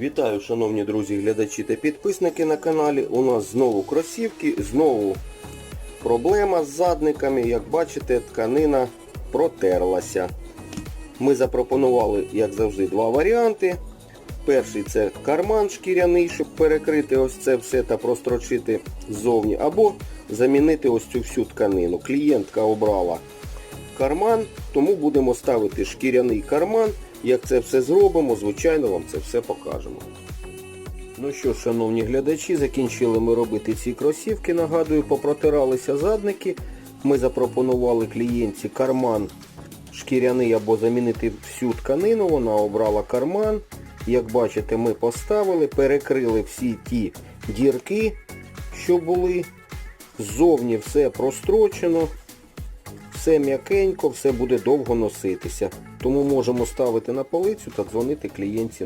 Вітаю, шановні друзі, глядачі та підписники на каналі. У нас знову кросівки, знову проблема з задниками. Як бачите, тканина протерлася. Ми запропонували, як завжди, два варіанти. Перший це карман шкіряний, щоб перекрити ось це все та прострочити ззовні, або замінити ось цю всю тканину. Клієнтка обрала карман, тому будемо ставити шкіряний карман. Як це все зробимо, звичайно, вам це все покажемо. Ну що, шановні глядачі, закінчили ми робити ці кросівки. Нагадую, попротиралися задники. Ми запропонували клієнтці карман шкіряний або замінити всю тканину. Вона обрала карман. Як бачите, ми поставили, перекрили всі ті дірки, що були. Ззовні все прострочено. Все м'якенько, все буде довго носитися. Тому можемо ставити на полицю та дзвонити клієнтці